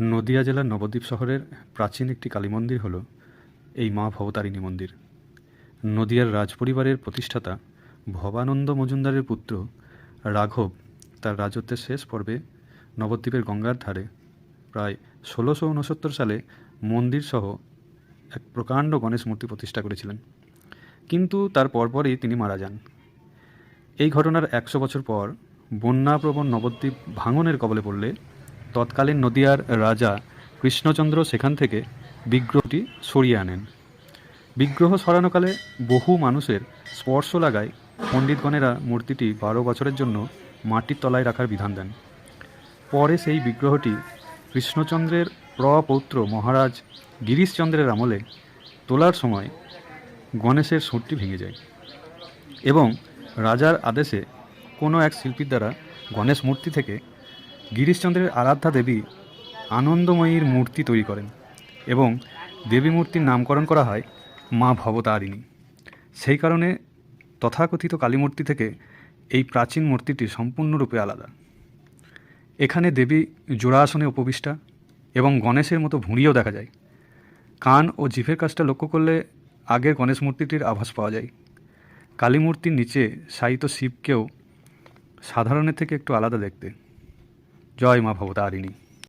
নদিয়া জেলার নবদ্বীপ শহরের প্রাচীন একটি কালী মন্দির হল এই মা ভবতারিণী মন্দির। নদিয়ার রাজপরিবারের প্রতিষ্ঠাতা ভবানন্দ মজুমদারের পুত্র রাঘব তার রাজত্বের শেষ পর্বে নবদ্বীপের গঙ্গার ধারে প্রায় ষোলোশো উনসত্তর সালে মন্দিরসহ এক প্রকাণ্ড গণেশ মূর্তি প্রতিষ্ঠা করেছিলেন। কিন্তু তার পরপরই তিনি মারা যান। এই ঘটনার একশো বছর পর বন্যাপ্রবণ নবদ্বীপ ভাঙনের কবলে পড়লে তৎকালীন নদিয়ার রাজা কৃষ্ণচন্দ্র সেখান থেকে বিগ্রহটি সরিয়ে আনেন। বিগ্রহ সরানোকালে বহু মানুষের স্পর্শ লাগায় পণ্ডিতগণেরা মূর্তিটি বারো বছরের জন্য মাটির তলায় রাখার বিধান দেন। পরে সেই বিগ্রহটি কৃষ্ণচন্দ্রের প্রপৌত্র মহারাজ গিরিশচন্দ্রের আমলে তোলার সময় গণেশের সুরটি ভেঙে যায় এবং রাজার আদেশে কোনো এক শিল্পীর দ্বারা গণেশ মূর্তি থেকে গিরিশচন্দ্রের আরাধ্যা দেবী আনন্দময়ীর মূর্তি তৈরি করেন এবং দেবী মূর্তির নামকরণ করা হয় মা ভবতারিণী। সেই কারণে তথাকথিত কালীমূর্তি থেকে এই প্রাচীন মূর্তিটি সম্পূর্ণরূপে আলাদা। এখানে দেবী জোড়া আসনে উপবিষ্টা এবং গণেশের মতো ভুঁড়িও দেখা যায়। কান ও জিভের কাজটা লক্ষ্য করলে আগের গণেশ মূর্তিটির আভাস পাওয়া যায়। কালী মূর্তির নিচে শায়িত শিবকেও সাধারণের থেকে একটু আলাদা দেখতে। জয় মা ভবতারিণী